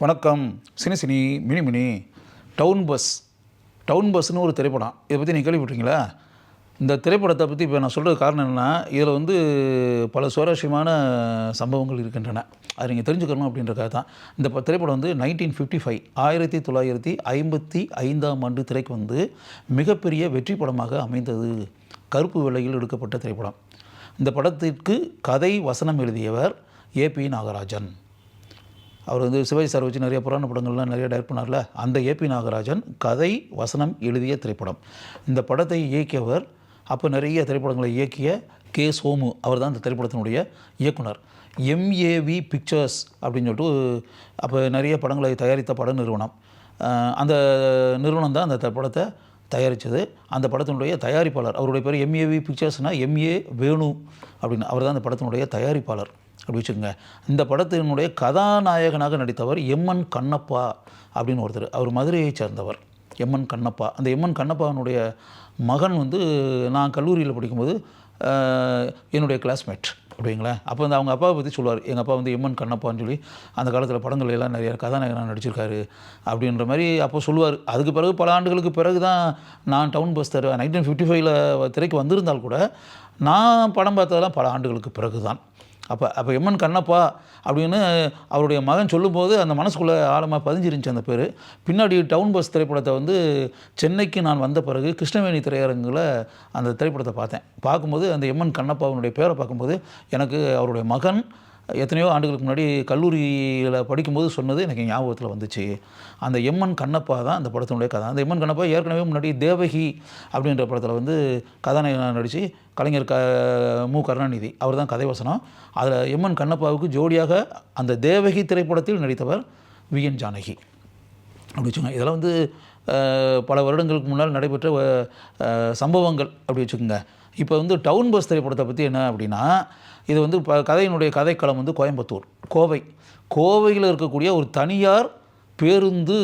வணக்கம். Cine cine mini mini. Town bus. Town பஸ்னு ஒரு திரைப்படம். இதை பற்றி நீங்கள் கேள்விப்பட்டீங்களா இந்த திரைப்படத்தை பற்றி இப்போ நான் சொல்கிறது காரணம் என்னென்னா இதில் வந்து பல சுவாரஸ்யமான சம்பவங்கள் இருக்கின்றன. அதை நீங்கள் தெரிஞ்சுக்கணும் அப்படின்றக்காக தான். இந்த திரைப்படம் வந்து நைன்டீன் ஃபிஃப்டி ஃபைவ் ஆயிரத்தி தொள்ளாயிரத்தி ஐம்பத்தி ஐந்தாம் ஆண்டு திரைக்கு வந்து மிகப்பெரிய வெற்றி படமாக அமைந்தது. கருப்பு வெள்ளையில் எடுக்கப்பட்ட திரைப்படம். இந்த படத்திற்கு கதை வசனம் எழுதியவர் ஏபி நாகராஜன். அவர் வந்து சிவாஜி சார் வச்சு நிறைய புராண படங்கள்லாம் நிறைய டைரக்ட் பண்ணார்ல? அந்த ஏபி நாகராஜன் கதை வசனம் எழுதிய திரைப்படம். இந்த படத்தை இயக்கியவர் அப்போ நிறைய திரைப்படங்களை இயக்கிய கே. சோமு அவர் தான் இந்த திரைப்படத்தினுடைய இயக்குனர். எம்ஏவி பிக்சர்ஸ் அப்படின்னு சொல்லிட்டு அப்போ நிறைய படங்களை தயாரித்த பட நிறுவனம். அந்த நிறுவனம் தான் அந்த படத்தை தயாரித்தது அந்த படத்தினுடைய தயாரிப்பாளர் அவருடைய பேர் எம்ஏவி பிக்சர்ஸ்னால் எம்ஏ வேணு அப்படின்னு. அவர் தான் அந்த படத்தினுடைய தயாரிப்பாளர். அப்படி வச்சுக்கோங்க. இந்த படத்தினுடைய கதாநாயகனாக நடித்தவர் எம்என் கண்ணப்பா அப்படின்னு ஒருத்தர் அவர் மதுரையைச் சேர்ந்தவர் எம்என் கண்ணப்பா. அந்த எம்என் கண்ணப்பாவினுடைய மகன் வந்து நான் கல்லூரியில் படிக்கும்போது என்னுடைய கிளாஸ்மேட் அப்படிங்களேன் அப்போ வந்து அவங்க அப்பாவை பற்றி சொல்லுவார். எங்கள் அப்பா வந்து எம்என் கண்ணப்பான்னு சொல்லி அந்த காலத்தில் படங்கள் எல்லாம் நிறைய கதாநாயகனாக நடிச்சிருக்காரு அப்படின்ற மாதிரி அப்போ சொல்லுவார். அதுக்கு பிறகு பல ஆண்டுகளுக்கு பிறகு தான் நான் டவுன் பஸ் தருவேன் நைன்டீன் ஃபிஃப்டி ஃபைவ்ல திரைக்கு வந்திருந்தால் கூட நான் படம் பார்த்ததெல்லாம் பல ஆண்டுகளுக்கு பிறகு தான் அப்போ அப்போ எம்மன் கண்ணப்பா அப்படின்னு அவருடைய மகன் சொல்லும்போது அந்த மனசுக்குள்ளே ஆழமாக பதிஞ்சிருந்துச்சு அந்த பேர். பின்னாடி டவுன் பஸ் திரைப்படத்தை வந்து சென்னைக்கு நான் வந்த பிறகு கிருஷ்ணவேணி திரையரங்கில் அந்த திரைப்படத்தை பார்த்தேன். பார்க்கும்போது அந்த எம்என் கண்ணப்பாவுடைய பேரை பார்க்கும்போது எனக்கு அவருடைய மகன் எத்தனையோ ஆண்டுகளுக்கு முன்னாடி கல்லூரியில் படிக்கும்போது சொன்னது எனக்கு ஞாபகத்தில் வந்துச்சு. அந்த எம்என் கண்ணப்பா தான் அந்த படத்தினுடைய கதை. அந்த எம்என் கண்ணப்பா ஏற்கனவே முன்னாடி தேவகி அப்படின்ற படத்தில் வந்து கதாநாயகனாக நடித்து கலைஞர் க மு கருணாநிதி அவர் தான் கதை வசனம். அதில் எம்என் கண்ணப்பாவுக்கு ஜோடியாக அந்த தேவகி திரைப்படத்தில் நடித்தவர் வி என் ஜானகி. அப்படி வச்சுக்கோங்க. இதெல்லாம் வந்து பல வருடங்களுக்கு முன்னால் நடைபெற்ற சம்பவங்கள் அப்படி வச்சுக்கோங்க. இப்போ வந்து டவுன் பஸ் திரைப்படத்தை பற்றி என்ன அப்படின்னா இது வந்து இப்போ கதையினுடைய கதைக்களம் வந்து கோயம்புத்தூர் கோவை. கோவையில் இருக்கக்கூடிய ஒரு தனியார் பேருந்து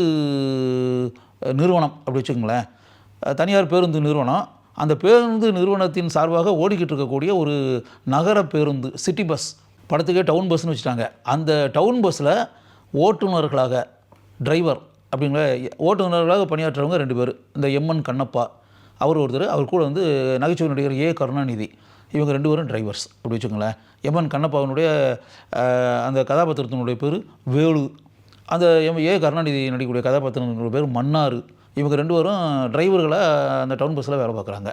நிறுவனம் அப்படி வச்சுக்கோங்களேன். தனியார் பேருந்து நிறுவனம். அந்த பேருந்து நிறுவனத்தின் சார்பாக ஓடிக்கிட்டு இருக்கக்கூடிய ஒரு நகர பேருந்து சிட்டி பஸ். படத்துக்கே டவுன் பஸ்ன்னு வச்சுட்டாங்க. அந்த டவுன் பஸ்ஸில் ஓட்டுநர்களாக டிரைவர் அப்படிங்கிற ஓட்டுநர்களாக பணியாற்றுறவங்க ரெண்டு பேர். இந்த எம்என் கண்ணப்பா அவர் ஒருத்தர் அவர் கூட வந்து நகைச்சுவை நடிகர் ஏ கருணாநிதி. இவங்க ரெண்டு பேரும் டிரைவர்ஸ் அப்படி வச்சுக்கோங்களேன். எம்என் கண்ணப்பாவனுடைய அந்த கதாபாத்திரத்தினுடைய பேர் வேலு. அந்த எம் ஏ கருணாநிதி நடிக்கக்கூடிய கதாபாத்திரத்தினுடைய பேர் மன்னார் இவங்க ரெண்டு பேரும் டிரைவர்களாக அந்த டவுன் பஸ்ஸில் வேலை பார்க்குறாங்க.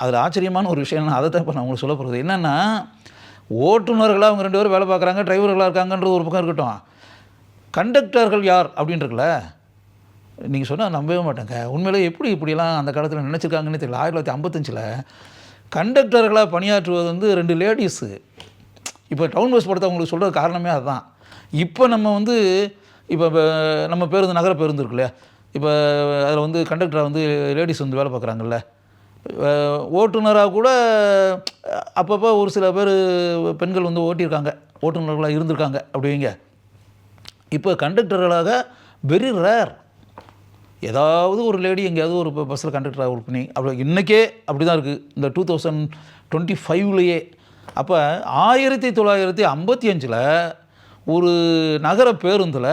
அதில் ஆச்சரியமான ஒரு விஷயம் அதை தான் இப்போ நான் உங்களுக்கு சொல்ல போகிறது என்னென்னா ஓட்டுநர்களாக அவங்க ரெண்டு பேரும் வேலை பார்க்குறாங்க டிரைவர்களாக இருக்காங்கன்றது ஒரு பக்கம் இருக்கட்டும். கண்டக்டர்கள் யார் அப்படின்றக்குல நீங்கள் சொன்னால் நம்பவே மாட்டேங்க. உண்மையிலே எப்படி இப்படிலாம் அந்த காலத்தில் நினச்சிருக்காங்கன்னு தெரியல. ஆயிரத்தி தொள்ளாயிரத்தி ஐம்பத்தஞ்சில் கண்டக்டர்களாக பணியாற்றுவது வந்து ரெண்டு லேடிஸு. இப்போ டவுன் பஸ் படத்தை அவங்களுக்கு சொல்கிற காரணமே அதுதான் இப்போ நம்ம வந்து இப்போ நம்ம பேருந்து நகர பேருந்து இருக்குல்ல இப்போ அதில் வந்து கண்டக்டராக வந்து லேடிஸ் வந்து வேலை பார்க்குறாங்கல்ல. ஓட்டுநராக கூட அப்பப்போ ஒரு சில பேர் பெண்கள் வந்து ஓட்டியிருக்காங்க. ஓட்டுநர்களாக இருந்திருக்காங்க. அப்படிங்க இப்போ கண்டக்டர்களாக வெரி ரேர் ஏதாவது ஒரு லேடி எங்கேயாவது ஒரு பஸ்ஸில் கண்டக்டராக ஒர்க் பண்ணி அப்படி இன்றைக்கே அப்படி தான் இருக்குது இந்த டூ தௌசண்ட் டுவெண்ட்டி ஃபைவ்லேயே அப்போ ஆயிரத்தி தொள்ளாயிரத்தி ஐம்பத்தி அஞ்சில் ஒரு நகர பேருந்தில்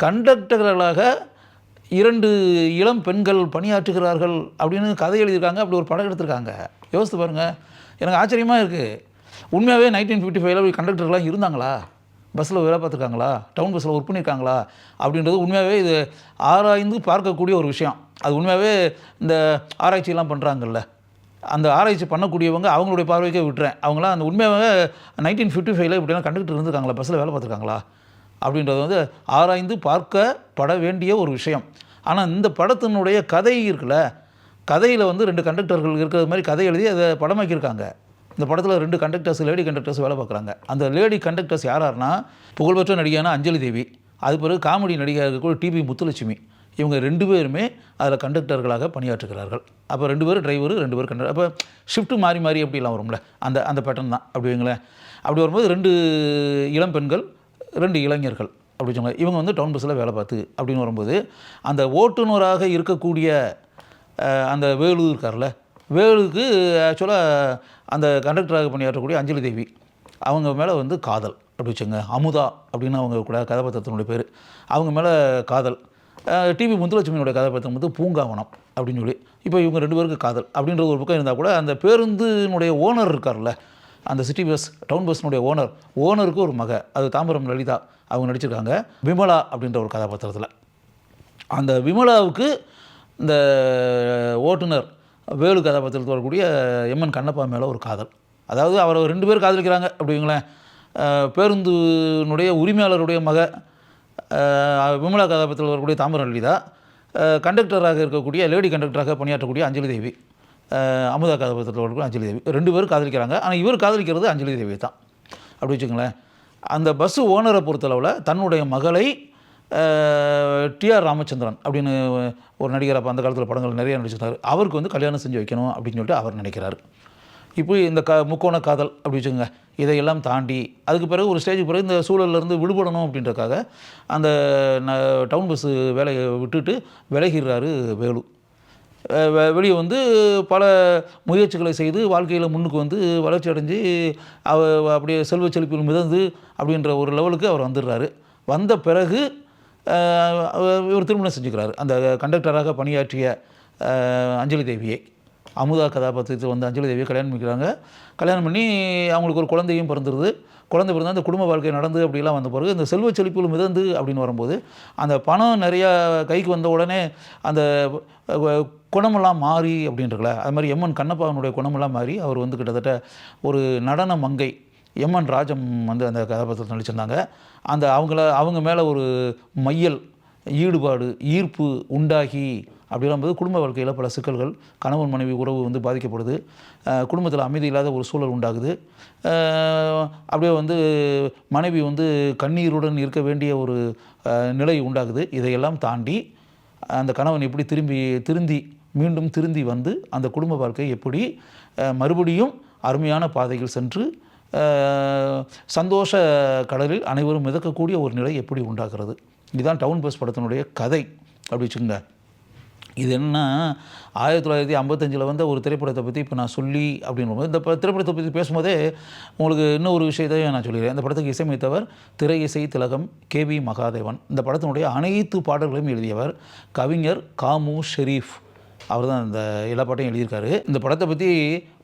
கண்டக்டர்களாக இரண்டு இளம் பெண்கள் பணியாற்றுகிறார்கள் அப்படின்னு கதை எழுதியிருக்காங்க. அப்படி ஒரு படம் எடுத்திருக்காங்க. யோசித்து பாருங்கள் எனக்கு ஆச்சரியமாக இருக்குது உண்மையாகவே நைன்டீன் ஃபிஃப்டி ஃபைவ்ல கண்டக்டர்லாம் இருந்தாங்களா? பஸ்ஸில் வேலை பார்த்துருக்காங்களா? டவுன் பஸ்ஸில் ஒர்க் பண்ணியிருக்காங்களா? அப்படின்றது உண்மையாகவே இது ஆராய்ந்து பார்க்கக்கூடிய ஒரு விஷயம். அது உண்மையாகவே இந்த ஆராய்ச்சியெல்லாம் பண்ணுறாங்கல்ல அந்த ஆராய்ச்சி பண்ணக்கூடியவங்க அவங்களுடைய பார்வைக்கே விட்டுறேன். அவங்களாம் அந்த உண்மையாக நைன்டீன் ஃபிஃப்டி ஃபைவ்ல இப்படிலாம் கண்டக்டர் இருந்துருக்காங்களா? பஸ்ஸில் வேலை பார்த்துருக்காங்களா? அப்படின்றது வந்து ஆராய்ந்து பார்க்கப்பட வேண்டிய ஒரு விஷயம். ஆனால் இந்த படத்தினுடைய கதை இருக்குல்ல? கதையில் வந்து ரெண்டு கண்டக்டர்கள் இருக்கிறது மாதிரி கதை எழுதி அதை படமாக்கியிருக்காங்க இந்த படத்தில் ரெண்டு கண்டக்டர்ஸ் லேடி கண்டக்டர்ஸ் வேலை பார்க்குறாங்க. அந்த லேடி கண்டக்டர்ஸ் யார் யாருன்னா புகழ்பெற்ற நடிகையான அஞ்சலி தேவி அது பிறகு காமெடி நடிகையாக இருக்கக்கூடிய டிபி முத்துலட்சுமி. இவங்க ரெண்டு பேருமே அதில் கண்டக்டர்களாக பணியாற்றுகிறார்கள். அப்போ ரெண்டு பேரும் டிரைவரு ரெண்டு பேரும் கண்டக்டர் அப்போ ஷிஃப்ட் மாறி மாறி அப்படிலாம் வரும்ல? அந்த அந்த பேட்டர்ன் தான். அப்படி வைங்களேன். அப்படி வரும்போது ரெண்டு இளம் பெண்கள் ரெண்டு இளைஞர்கள் அப்படி சொன்னாங்க இவங்க வந்து டவுன் பஸ்ஸில் வேலை பார்த்து அப்படின்னு வரும்போது அந்த ஓட்டுநராக இருக்கக்கூடிய அந்த வேலு இருக்கார்ல வேலுக்கு ஆக்சுவலாக அந்த கண்டக்டராக பணியாற்றக்கூடிய அஞ்சலி தேவி. அவங்க மேலே வந்து காதல். அப்படி வச்சுங்க அமுதா அப்படின்னு அவங்க கூட கதாபாத்திரத்தினுடைய பேர். அவங்க மேலே காதல். டிவி முத்துலட்சுமியோட கதாபாத்திரம் வந்து பூங்காவனம் அப்படின்னு சொல்லி. இப்போ இவங்க ரெண்டு பேருக்கு காதல் அப்படின்ற ஒரு பக்கம் இருந்தால் கூட அந்த பேருந்தினுடைய ஓனர் இருக்கார்ல அந்த சிட்டி பஸ் டவுன் பஸ்னுடைய ஓனர் ஓனருக்கு ஒரு மக. அது தாம்பரம் லலிதா. அவங்க நடிச்சிருக்காங்க. விமலா அப்படின்ற ஒரு கதாபாத்திரத்தில். அந்த விமலாவுக்கு இந்த ஓட்டுநர் வேலு கதாபாத்திரத்தில் வரக்கூடிய எம்என் கண்ணப்பா மேலே ஒரு காதல். அதாவது அவரை ரெண்டு பேர் காதலிக்கிறாங்க அப்படிங்களேன் பேருந்துனுடைய உரிமையாளருடைய மக விமலா கதாபாத்திரத்தில் வரக்கூடிய தாமரம் லலிதா கண்டக்டராக இருக்கக்கூடிய லேடி கண்டக்டராக பணியாற்றக்கூடிய அஞ்சலி தேவி அமுதா கதாபாத்திரத்தில் வரக்கூடிய அஞ்சலி தேவி. ரெண்டு பேரும் காதலிக்கிறாங்க. ஆனால் இவர் காதலிக்கிறது அஞ்சலி தேவி தான் அப்படி வச்சுங்களேன் அந்த பஸ்ஸு ஓனரை பொறுத்தளவில் தன்னுடைய மகளை டிஆர் ராமச்சந்திரன் அப்படின்னு ஒரு நடிகர் அப்போ அந்த காலத்தில் படங்கள் நிறைய நடிச்சிருந்தார் அவருக்கு வந்து கல்யாணம் செஞ்சு வைக்கணும் அப்படின்னு சொல்லிட்டு அவர் நினைக்கிறார். இப்போ இந்த க முக்கோண காதல் அப்படி வச்சுக்கோங்க. இதையெல்லாம் தாண்டி அதுக்கு பிறகு ஒரு ஸ்டேஜுக்கு பிறகு இந்த சூழல்லேருந்து விடுபடணும் அப்படின்றக்காக அந்த ந- டவுன் பஸ்ஸு வேலையை விட்டுட்டு விலகிறாரு வேலு. வெ- வெளியே வந்து பல முயற்சிகளை செய்து வாழ்க்கையில் முன்னுக்கு வந்து வளர்ச்சி அடைஞ்சு அவ அப்படியே செல்வ செழிப்பில் மிதந்து அப்படின்ற ஒரு லெவலுக்கு அவர் வந்துடுறாரு. வந்த பிறகு இவர் திருமணம் செஞ்சுக்கிறாரு. அந்த கண்டக்டராக பணியாற்றிய அஞ்சலி தேவியை. அமுதா கதாபாத்திரத்தில் வந்து அஞ்சலி தேவியை கல்யாணம் பண்ணிக்கிறாங்க. கல்யாணம் பண்ணி அவங்களுக்கு ஒரு குழந்தையும் பிறந்துருது. குழந்தை பிறந்தால் அந்த குடும்ப வாழ்க்கை நடந்து அப்படிலாம் வந்த பிறகு இந்த செல்வ செழிப்புகள் மிதந்து அப்படின்னு வரும்போது அந்த பணம் நிறையா கைக்கு வந்த உடனே அந்த குணமெல்லாம் மாறி அப்படின்றல அது மாதிரி எம்என் கண்ணப்பாவனுடைய குணமெல்லாம் மாறி அவர் வந்து கிட்டத்தட்ட ஒரு நடன மங்கை எம்என் ராஜம் வந்து அந்த கதாபாத்திரத்தில் நடிச்சிருந்தாங்க. அந்த அவங்கள அவங்க மேலே ஒரு மையல் ஈடுபாடு ஈர்ப்பு உண்டாகி அப்படிலாம் போது குடும்ப வாழ்க்கையில் பல சிக்கல்கள் கணவன் மனைவி உறவு வந்து பாதிக்கப்படுது. குடும்பத்தில் அமைதி இல்லாத ஒரு சூழல் உண்டாகுது. அப்படியே வந்து மனைவி வந்து கண்ணீருடன் இருக்க வேண்டிய ஒரு நிலை உண்டாகுது. இதையெல்லாம் தாண்டி அந்த கணவன் எப்படி திரும்பி திருந்தி மீண்டும் திருந்தி வந்து அந்த குடும்ப வாழ்க்கை எப்படி மறுபடியும் அருமையான பாதையில் சென்று சந்தோஷ கடலில் அனைவரும் மிதக்கக்கூடிய ஒரு நிலை எப்படி உண்டாகிறது? இதுதான் டவுன் பஸ் படத்தினுடைய கதை அப்படி வச்சுங்க இது என்ன? ஆயிரத்தி தொள்ளாயிரத்தி ஐம்பத்தஞ்சில் வந்த ஒரு திரைப்படத்தை பற்றி இப்போ நான் சொல்லி அப்படின்னும்போது இந்த திரைப்படத்தை பற்றி பேசும்போதே உங்களுக்கு இன்னும் ஒரு விஷயத்தையும் நான் சொல்லிடுறேன். இந்த படத்துக்கு இசையமைத்தவர் திரை இசை திலகம் கே வி மகாதேவன். இந்த படத்தினுடைய அனைத்து பாடல்களையும் எழுதியவர் கவிஞர் காமு ஷெரீஃப். அவர் தான் இந்த எல்லா பாட்டையும் எழுதியிருக்காரு. இந்த படத்தை பற்றி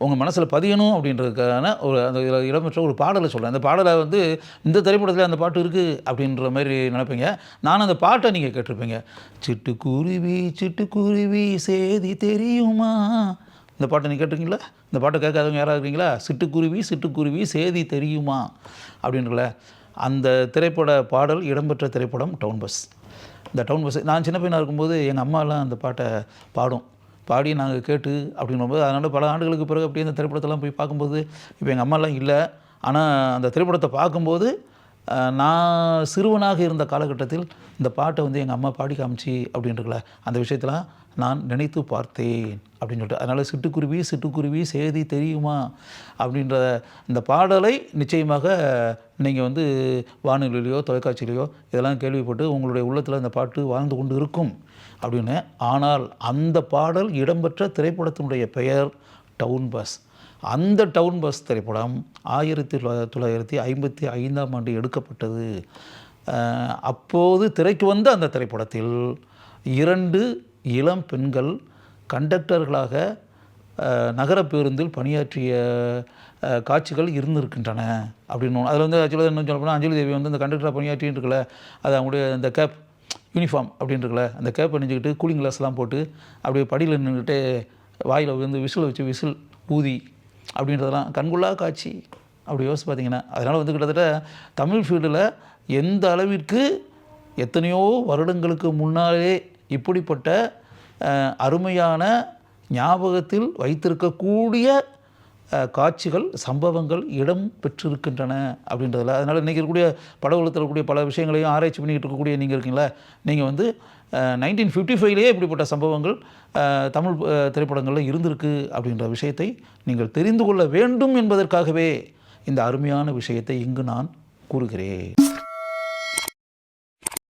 உங்கள் மனசில் பதியணும் அப்படின்றதுக்கான ஒரு அந்த இடம்பெற்ற ஒரு பாடலை சொல்கிறேன் அந்த பாடலை வந்து இந்த திரைப்படத்தில் அந்த பாட்டு இருக்குது அப்படின்ற மாதிரி நினைப்பீங்க. நானும் அந்த பாட்டை நீங்கள் கேட்டிருப்பீங்க. சிட்டுக்குருவி சிட்டுக்குருவி சேதி தெரியுமா? இந்த பாட்டை நீங்கள் கேட்டிருக்கீங்களா? இந்த பாட்டை கேட்காதவங்க யாராக இருக்கீங்களா? சிட்டுக்குருவி சிட்டுக்குருவி சேதி தெரியுமா? அப்படின்றல அந்த திரைப்பட பாடல் இடம்பெற்ற திரைப்படம் டவுன் பஸ். இந்த டவுன் பஸ் நான் சின்ன பையனாக இருக்கும்போது எங்கள் அம்மாலாம் அந்த பாட்டை பாடும். பாடி நாங்கள் கேட்டு அப்படின்னும்போது அதனால் பல ஆண்டுகளுக்கு பிறகு அப்படியே இந்த திரைப்படத்தெல்லாம் போய் பார்க்கும்போது இப்போ எங்கள் அம்மாலாம் இல்லை. ஆனால் அந்த திரைப்படத்தை பார்க்கும்போது நான் சிறுவனாக இருந்த காலகட்டத்தில் இந்த பாட்டை வந்து எங்கள் அம்மா பாடி காமிச்சு அப்படின்றல அந்த விஷயத்தில் நான் நினைத்து பார்த்தேன் அப்படின்னு சொல்லிட்டு அதனால் சிட்டுக்குருவி சிட்டுக்குருவி செய்தி தெரியுமா அப்படின்ற இந்த பாடலை நிச்சயமாக நீங்கள் வந்து வானொலியிலையோ தொலைக்காட்சியிலையோ இதெல்லாம் கேள்விப்பட்டு உங்களுடைய உள்ளத்தில் அந்த பாட்டு வாழ்ந்து கொண்டு இருக்கும் அப்படின்னு. ஆனால் அந்த பாடல் இடம்பெற்ற திரைப்படத்தினுடைய பெயர் டவுன் பஸ். அந்த டவுன் பஸ் திரைப்படம் ஆயிரத்தி தொள்ளாயிரத்தி ஐம்பத்தி ஐந்தாம் ஆண்டு எடுக்கப்பட்டது. அப்போது திரைக்கு வந்த அந்த திரைப்படத்தில் இரண்டு இளம் பெண்கள் கண்டக்டர்களாக நகர பேருந்தில் பணியாற்றிய காட்சிகள் இருந்திருக்கின்றன. அப்படின்னு அதில் வந்து ஆக்சுவலாக இன்னும் சொல்ல போனால் அஞ்சலி தேவி வந்து அந்த கண்டக்டராக பணியாற்றின்னு இருக்கல. அது அவங்களுடைய அந்த கேப் யூனிஃபார்ம் அப்படின்ட்டுருக்கல இருக்குல்ல அந்த கேப் அணிஞ்சிக்கிட்டு கூலிங் கிளாஸ்லாம் போட்டு அப்படியே படியில் நின்றுக்கிட்டே வாயில் வந்து விசில் வச்சு விசில் ஊதி அப்படின்றதெல்லாம் கண்கொள்ளா காட்சி அப்படி யோசிச்சு பார்த்தீங்கன்னா அதனால் வந்து கிட்டத்தட்ட தமிழ் ஃபீல்டில் எந்த அளவிற்கு எத்தனையோ வருடங்களுக்கு முன்னாலே இப்படிப்பட்ட அருமையான ஞாபகத்தில் வைத்திருக்கக்கூடிய காட்சிகள் சம்பவங்கள் இடம் பெற்றிருக்கின்றன அப்படின்றதில். அதனால் இன்றைக்கி இருக்கக்கூடிய பட உலகத்தில் இருக்கக்கூடிய பல விஷயங்களையும் ஆராய்ச்சி பண்ணிக்கிட்டு இருக்கக்கூடிய நீங்கள் இருக்கீங்களா? நீங்கள் வந்து நைன்டீன் ஃபிஃப்டி ஃபைவ்லேயே இப்படிப்பட்ட சம்பவங்கள் தமிழ் திரைப்படங்களில் இருந்திருக்கு அப்படின்ற விஷயத்தை நீங்கள் தெரிந்து கொள்ள வேண்டும் என்பதற்காகவே இந்த அருமையான விஷயத்தை இங்கு நான் கூறுகிறேன்.